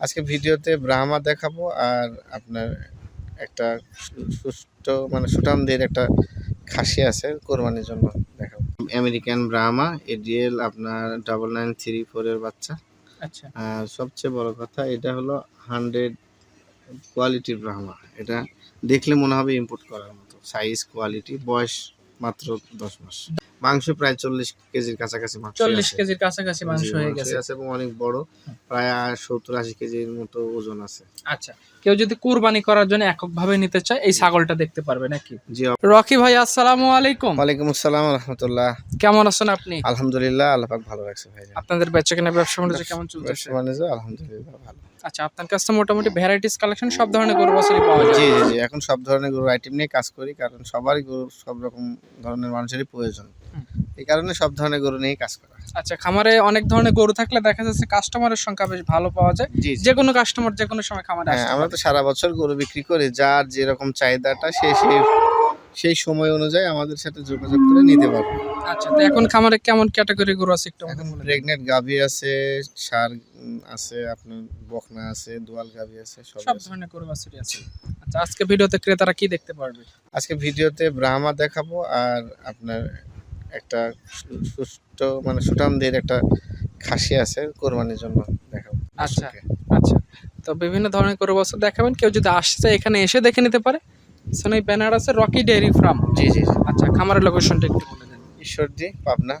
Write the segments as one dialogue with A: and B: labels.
A: আজকে ভিডিওতে ব্রাহ্মা দেখাবো আর আপনার একটা সুস্থ মানে সুঠামদের একটা খাসি আছে কোরবানির জন্য দেখাবো। আমেরিকান ব্রাহ্মা এডিএল আপনার ডাবল নাইন থ্রি ফোরের বাচ্চা।
B: আচ্ছা।
A: আর সবচেয়ে বড় কথা এটা হলো হান্ড্রেড কোয়ালিটির ব্রাহ্মা এটা দেখলে মনে হবে ইম্পোর্ট করার মতো। সাইজ কোয়ালিটি বয়স মাত্র দশ মাস। মাংস প্রায় চল্লিশ কেজির কাছাকাছি মাংস
B: চল্লিশ কেজির কাছাকাছি মাংস হয়ে গেছে।
A: আছে এবং অনেক বড় প্রায় সত্তর আশি কেজির মতো ওজন আছে।
B: আচ্ছা কেউ যদি কুরবানি করার জন্য এককভাবে নিতে চায় এই ছাগলটা দেখতে পারবে নাকি?
A: জি
B: রকি ভাই আসসালামু আলাইকুম।
A: ওয়ালাইকুম আসসালাম রহমতুল্লাহ।
B: কেমন আছেন আপনি?
A: আলহামদুলিল্লাহ আল্লাহ পাক ভালো রাখছে ভাই
B: আপনাদের বেচা কেনা ব্যবসা বাণিজ্য কেমন চলতেছে?
A: বাণিজ্য আলহামদুলিল্লাহ ভালো।
B: আচ্ছা আপনার কাছে মোটামুটি ভ্যারাইটিস কালেকশন সব ধরনের গরু বছরই পাওয়া যায়।
A: জি জি এখন সব ধরনের গরু আইটেম নিয়ে কাজ করি কারণ সবারই গরু সব রকম ধরনের মানুষেরই প্রয়োজন। এই কারণে সব ধরনের গরু নিয়েই কাজ করা।
B: আচ্ছা খামারে অনেক ধরনের গরু থাকলে দেখা যাচ্ছে কাস্টমারের সংখ্যা বেশ ভালো পাওয়া যায়। যে কোনো কাস্টমার যে কোনো সময় খামারে
A: হ্যাঁ আমরা তো সারা বছর গরু বিক্রি করি যার যেরকম চাহিদাটা সে সেই সেই সময় অনুযায়ী আমাদের সাথে যোগাযোগ করে নিতে পারবে।
B: আচ্ছা তো এখন খামারে কেমন ক্যাটাগরি গরু আছে একটু
A: এখন প্রেগনেন্ট গাভী আছে সার আছে আপনার বকনা আছে দোয়াল গাভী আছে সব
B: ধরনের গরু বাছুরি আছে। আচ্ছা আজকে ভিডিওতে ক্রেতারা কি দেখতে পারবে?
A: আজকে ভিডিওতে ব্রাহ্মা দেখাবো আর আপনার একটা সুস্থ মানে সুঠামদের একটা খাসি আছে কোরবানির জন্য দেখাবো।
B: আচ্ছা। আচ্ছা। তো বিভিন্ন ধরনের গরু বাছুর দেখাবেন কেউ যদি আসতে এখানে এসে দেখে নিতে পারে। এখানে ব্যানার আছে রকি ডেয়ারি ফার্ম
A: জি জি জি।
B: আচ্ছা খামারের লোকেশনটা একটু বলে দেন।
A: ঈশ্বরদী পাবনা।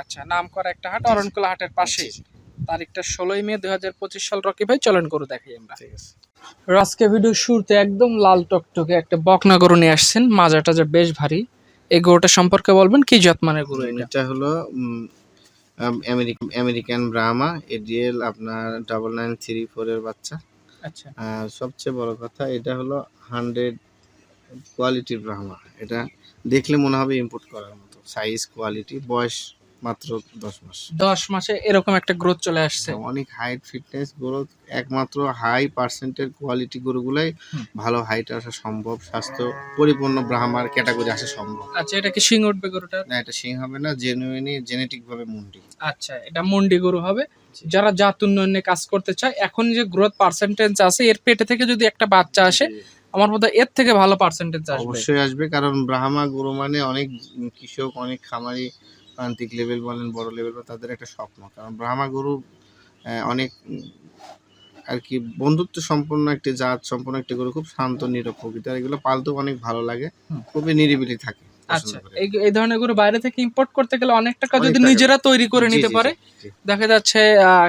B: আচ্ছা নাম করা একটা হাট অরণকুলা হাটের পাশে তারিখটা ষোলোই মে দুই হাজার পঁচিশ সাল রকি ভাই চলন গরু দেখাই আমরা।
A: ঠিক আছে।
B: আজকে ভিডিও শুরুতে একদম লাল টকটকে একটা বকনা গরু নিয়ে আসছেন। মাজা টাজা বেশ ভারী। এই গরুটা সম্পর্কে বলবেন কি যত্মানের গরু এটা?
A: এটা হলো আমেরিকান আমেরিকান ব্রাহ্মা। এডিএল আপনার ডাবল নাইন থ্রি ফোরের বাচ্চা।
B: আচ্ছা।
A: সবচেয়ে বড় কথা এটা হলো হান্ড্রেড কোয়ালিটির ব্রাহ্মা এটা দেখলে মনে হবে ইম্পোর্ট করার মতো। সাইজ কোয়ালিটি বয়স মাত্র দশ মাস।
B: দশ মাসে এরকম একটা গ্রোথ চলে আসছে।
A: অনেক হাইট ফিটনেস গ্রোথ একমাত্র হাই পার্সেন্টের কোয়ালিটি গরুগুলাই ভালো হাইট আসা সম্ভব স্বাস্থ্য পরিপূর্ণ ব্রাহ্মার ক্যাটাগরি আসা সম্ভব।
B: আচ্ছা এটা কি শিং উঠবে গরুটা
A: না এটা সিং হবে না জেনুইনি জেনেটিক ভাবে মুন্ডি।
B: আচ্ছা এটা মন্ডি গরু হবে। যারা জাত উন্নয়নে কাজ করতে চায় এখন যে গ্রোথ পার্সেন্টেজ আছে এর পেটে থেকে যদি একটা বাচ্চা আসে আমার বোধহয় এর থেকে ভালো পার্সেন্টেজ আসবে।
A: অবশ্যই আসবে কারণ ব্রাহ্মা গুরু মানে অনেক কৃষক অনেক খামারি প্রান্তিক লেভেল বলেন বড় লেভেল বা তাদের একটা স্বপ্ন। কারণ ব্রাহ্মা গুরু অনেক আর কি বন্ধুত্ব সম্পন্ন একটি জাত সম্পন্ন একটি গরু খুব শান্ত নীরব প্রকৃতি আর এগুলো পালতেও অনেক ভালো লাগে খুবই নিরিবিলি থাকে।
B: আচ্ছা এই ধরনের গরু বাইরে থেকে ইম্পোর্ট করতে গেলে অনেক টাকা যদি নিজেরা তৈরি করে নিতে পারে। দেখা যাচ্ছে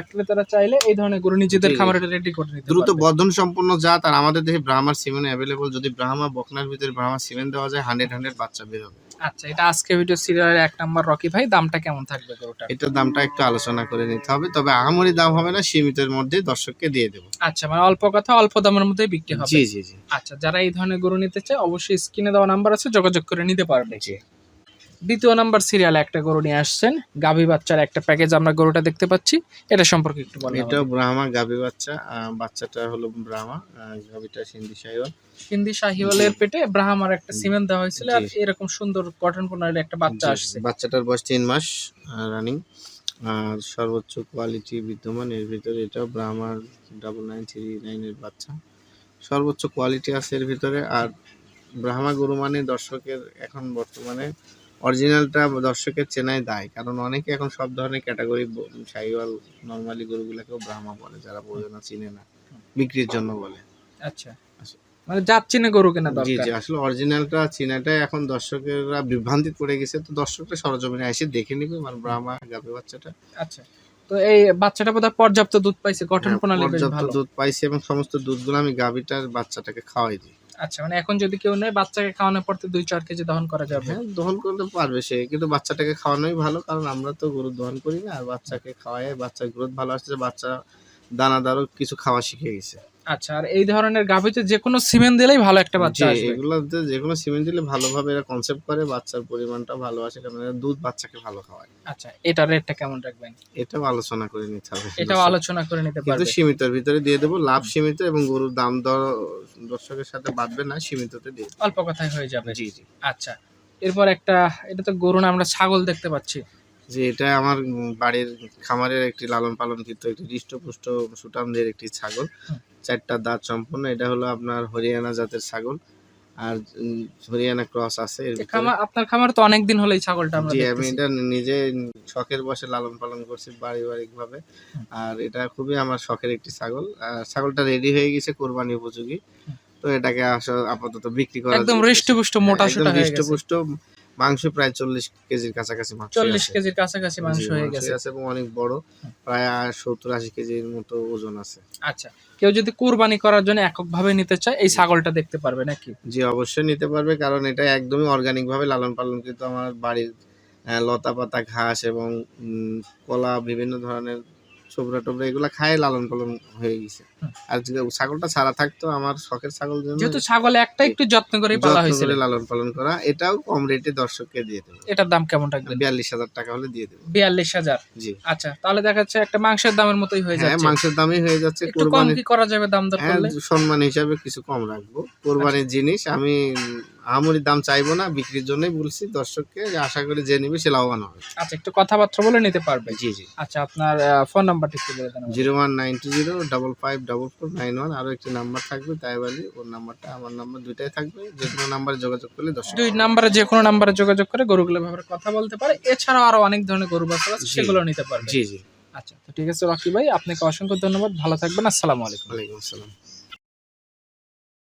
B: ক্রেতারা চাইলে এই ধরনের গরু নিজেদের। খামারে রেডি করে নিতে
A: দ্রুত। বর্ধন সম্পন্ন জাত আর আমাদের দেশে ব্রাহ্মার সিমেন্ট অ্যাভেলেবল যদি ব্রাহ্মা বকনার ভিতরে ব্রাহ্মা সিমেন্ট দেওয়া যায় হান্ড্রেড হান্ড্রেড বাচ্চা বেরোবে
B: আচ্ছা এটা আজকে ভিডিও সিরিয়ালের এক নাম্বার রকি ভাই দামটা কেমন থাকবে গরুটা
A: এটার দামটা একটু আলোচনা করে নিতে হবে তবে আহামরি দাম হবে না সীমিতের মধ্যে দর্শককে দিয়ে দেবো।
B: আচ্ছা মানে অল্প কথা অল্প দামের মধ্যে বিক্রি হবে।
A: জি জি জি।
B: আচ্ছা যারা এই ধরনের গরু নিতে চায় অবশ্যই স্ক্রিনে দেওয়া নাম্বার আছে যোগাযোগ করে নিতে পারবে।
A: জি।
B: দ্বিতীয় নাম্বার সিরিয়ালে একটা গরু নিয়ে আসছেন। গাভী বাচ্চার একটা প্যাকেজ আমরা গরুটা দেখতে পাচ্ছি। এটা সম্পর্কে একটু বলেন
A: এটাও ব্রাহ্মা গাভী বাচ্চা। বাচ্চাটা হলো ব্রাহ্মা। গাভীটা সিন্ধি সাইওয়াল
B: হিন্দি শাহিওয়ালের পেটে ব্রাহ্মার একটা সিমেন্ট দেওয়া হয়েছিল আর এরকম সুন্দর গঠন প্রণালীর একটা বাচ্চা আসছে।
A: বাচ্চাটার বয়স তিন মাস রানিং আর সর্বোচ্চ কোয়ালিটি বিদ্যমান এর ভিতরে এটাও ব্রাহ্মার ডাবল নাইন থ্রি নাইনের বাচ্চা। সর্বোচ্চ কোয়ালিটি আছে এর ভিতরে। আর ব্রাহ্মা গরু মানে দর্শকের এখন বর্তমানে অরিজিনালটা দর্শকের চেনাই দায়। কারণ অনেকে এখন সব ধরনের ক্যাটাগরি সাইওয়াল নর্মালি গরুগুলোকেও ব্রাহ্মা বলে যারা বোঝে না চিনে না বিক্রির জন্য বলে।
B: আচ্ছা। মানে যাচ্ছি না গরু কেনা
A: জি
B: দরকার।
A: জি আসলে অরিজিনালটা চীনাটাই এখন দর্শকেরা বিভ্রান্তি পড়ে গেছে। তো দর্শকরা সরজমিনে এসে দেখে নিবে মানে ব্রাহ্মা যাবে বাচ্চাটা।
B: আচ্ছা। তো এই বাচ্চাটা বোধহয় পর্যাপ্ত দুধ পাইছে গঠন
A: হ্যাঁ,
B: প্রণালী বেশ
A: পর্যাপ্ত
B: ভালো।
A: দুধ পাইছে এবং সমস্ত দুধগুলো আমি গাভীটার বাচ্চাটাকে খাওয়াই দিই।
B: আচ্ছা মানে এখন যদি কেউ নেয় বাচ্চাকে খাওয়ানোর পর তো দুই চার কেজি দহন করা যাবে।
A: হ্যাঁ দহন করতে পারবে সে কিন্তু বাচ্চাটাকে খাওয়ানোই ভালো কারণ আমরা তো গরু দহন করি না আর বাচ্চাকে খাওয়াই বাচ্চার গ্রোথ ভালো আসছে বাচ্চা দানাদারও কিছু খাওয়া শিখে গেছে।
B: আচ্ছা আর এই ধরনের গাভীতে যে কোনো সিমেন্ট দিলেই ভালো একটা বাচ্চা আসবে।
A: এগুলোতে যে কোনো সিমেন্ট দিলে ভালোভাবে এরা কনসেপ্ট করে বাচ্চার পরিমাণটা ভালো আসে কারণ দুধ বাচ্চাকে ভালো খাওয়ায়।
B: আচ্ছা এটার রেটটা কেমন রাখবেন?
A: এটাও আলোচনা করে নিতে হবে।
B: এটাও আলোচনা করে নিতে পারবে।
A: কিন্তু সীমিতর ভিতরে দিয়ে দেবো লাভ সীমিত এবং গরুর দাম দর দর্শকের সাথে বাঁধবে না সীমিততে দিয়ে
B: অল্প কথায় হয়ে যাবে।
A: জি জি।
B: আচ্ছা এরপর একটা এটা তো গরু না আমরা ছাগল দেখতে পাচ্ছি।
A: যে এটা আমার বাড়ির খামারের একটি লালন পালনকৃত একটি হৃষ্টপুষ্ট সুটামদের একটি ছাগল। চারটা দাঁত সম্পন্ন এটা হলো আপনার হরিয়ানা জাতের ছাগল। আর হরিয়ানা ক্রস আছে
B: আপনার খামার তো অনেক দিন হলো এই ছাগলটা আমরা
A: জি আমি এটা নিজে শখের বসে লালন পালন করছি পারিবারিক ভাবে আর এটা খুবই আমার শখের একটি ছাগল। আর ছাগলটা রেডি হয়ে গেছে কোরবানি উপযোগী। তো এটাকে আসলে আপাতত বিক্রি করা
B: একদম হৃষ্টপুষ্ট মোটা সোটা
A: হৃষ্টপুষ্ট মাংস প্রায় চল্লিশ কেজির কাছাকাছি মাংস
B: চল্লিশ কেজির কাছাকাছি মাংস হয়ে গেছে।
A: আছে এবং অনেক বড় প্রায় সত্তর আশি কেজির মতো ওজন আছে।
B: আচ্ছা কেউ যদি কুরবানি করার জন্য এককভাবে নিতে চায় এই ছাগলটা দেখতে পারবে নাকি?
A: জি অবশ্যই নিতে পারবে কারণ এটা একদমই অর্গানিক ভাবে লালন পালন কিন্তু আমার বাড়ির লতা পাতা ঘাস এবং কলা বিভিন্ন ধরনের ছোবরা টোবরা এগুলা খায় লালন পালন হয়ে গেছে। আর ছাগলটা ছাড়া থাকতো আমার শখের ছাগল জন্য
B: যেহেতু ছাগল একটা একটু যত্ন করে পালা
A: করে লালন পালন করা এটাও কম রেটে দর্শককে দিয়ে দেবো।
B: এটার দাম কেমন থাকবে
A: বিয়াল্লিশ হাজার টাকা হলে দিয়ে দেবো।
B: বিয়াল্লিশ হাজার?
A: জি।
B: আচ্ছা তাহলে দেখা যাচ্ছে একটা মাংসের দামের মতোই হয়ে
A: হ্যাঁ
B: যাচ্ছে।
A: মাংসের দামই হয়ে যাচ্ছে
B: একটু কম কি করা যাবে দাম দর
A: হ্যাঁ
B: করলে?
A: সম্মান হিসাবে কিছু কম রাখব। কোরবানির জিনিস আমি আহামরি দাম চাইব না বিক্রির জন্যই বলছি দর্শককে যে আশা করি যে নিবে সে লাভবান হবে।
B: আচ্ছা একটু কথাবার্তা বলে নিতে পারবে?
A: জি জি।
B: আচ্ছা আপনার ফোন নাম্বারটি একটু বলে দেন
A: zero one nine two zero double five double four nine one আরও একটি নাম্বার থাকবে তাই বলি ওর নাম্বারটা আমার নাম্বার দুইটাই থাকবে। যে কোনো নাম্বারে যোগাযোগ করলে দর্শক
B: দুই নাম্বারে যে কোনো নাম্বারে যোগাযোগ করে গরুগুলো ব্যাপারে কথা বলতে পারে। এছাড়াও আরও অনেক ধরনের গরু বাচ্চা আছে সেগুলো নিতে পারবে।
A: জি জি।
B: আচ্ছা তো ঠিক আছে রকি ভাই। আপনাকে অসংখ্য ধন্যবাদ। ভালো থাকবেন। আসসালামু আলাইকুম।
A: ওয়ালাইকুম আসসালাম।